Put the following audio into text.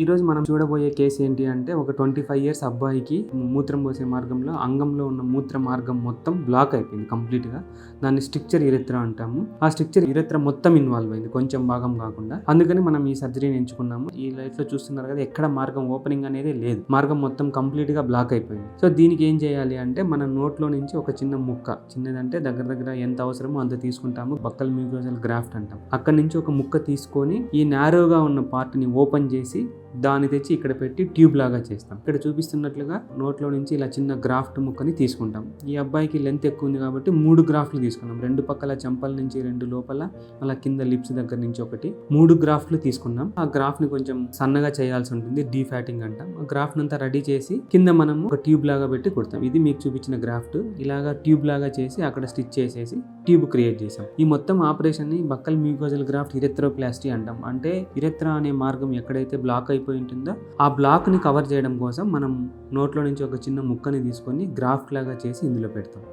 ఈరోజు మనం చూడబోయే కేసు ఏంటి అంటే ఒక ట్వంటీ ఫైవ్ ఇయర్స్ అబ్బాయికి మూత్రం పోసే మార్గంలో అంగంలో ఉన్న మూత్ర మార్గం మొత్తం బ్లాక్ అయిపోయింది కంప్లీట్గా. దాన్ని స్ట్రిక్చర్ ఇరెత్ర అంటాము. ఆ స్ట్రిక్చర్ ఇరెత్ర మొత్తం ఇన్వాల్వ్ అయింది కొంచెం భాగం కాకుండా. అందుకని మనం ఈ సర్జరీని ఎంచుకున్నాము. ఈ లైట్లో చూస్తున్నారు కదా ఎక్కడ మార్గం ఓపెనింగ్ అనేది లేదు. మార్గం మొత్తం కంప్లీట్గా బ్లాక్ అయిపోయింది. సో దీనికి ఏం చేయాలి అంటే మన నోట్లో నుంచి ఒక చిన్న ముక్క చిన్నదంటే దగ్గర దగ్గర ఎంత అవసరమో అంత తీసుకుంటాము. బక్కల మ్యూకోజల్ గ్రాఫ్ట్ అంటాం. అక్కడ నుంచి ఒక ముక్క తీసుకొని ఈ నారోగా ఉన్న పార్ట్ని ఓపెన్ చేసి దాన్ని తెచ్చి ఇక్కడ పెట్టి ట్యూబ్ లాగా చేస్తాం. ఇక్కడ చూపిస్తున్నట్లుగా నోట్లో నుంచి ఇలా చిన్న గ్రాఫ్ట్ ముక్కని తీసుకుంటాం. ఈ అబ్బాయికి లెంత్ ఎక్కువ ఉంది కాబట్టి మూడు గ్రాఫ్ట్లు తీసుకున్నాం. రెండు పక్కల చెంపల నుంచి రెండు లోపల అలా కింద లిప్స్ దగ్గర నుంచి ఒకటి. మూడు గ్రాఫ్ట్లు తీసుకున్నాం. ఆ గ్రాఫ్ని కొంచెం సన్నగా చేయాల్సి ఉంటుంది డీఫ్యాటింగ్ అంటాం. ఆ గ్రాఫ్ని అంతా రెడీ చేసి కింద మనం ఒక ట్యూబ్ లాగా పెట్టి కుడతాం. ఇది మీకు చూపించిన గ్రాఫ్ట్. ఇలాగా ట్యూబ్ లాగా చేసి అక్కడ స్టిచ్ చేసేసి ట్యూబ్ క్రియేట్ చేసాం. ఈ మొత్తం ఆపరేషన్ని బక్కల్ మ్యూకోజల్ గ్రాఫ్ట్ ఇరెత్రోప్లాస్టీ అంటాం. అంటే ఇరెత్రా అనే మార్గం ఎక్కడైతే బ్లాక్ అయిపోయి ఉంటుందో ఆ బ్లాక్ని కవర్ చేయడం కోసం మనం నోట్లో నుంచి ఒక చిన్న ముక్కని తీసుకొని గ్రాఫ్ట్ లాగా చేసి ఇందులో పెడతాం.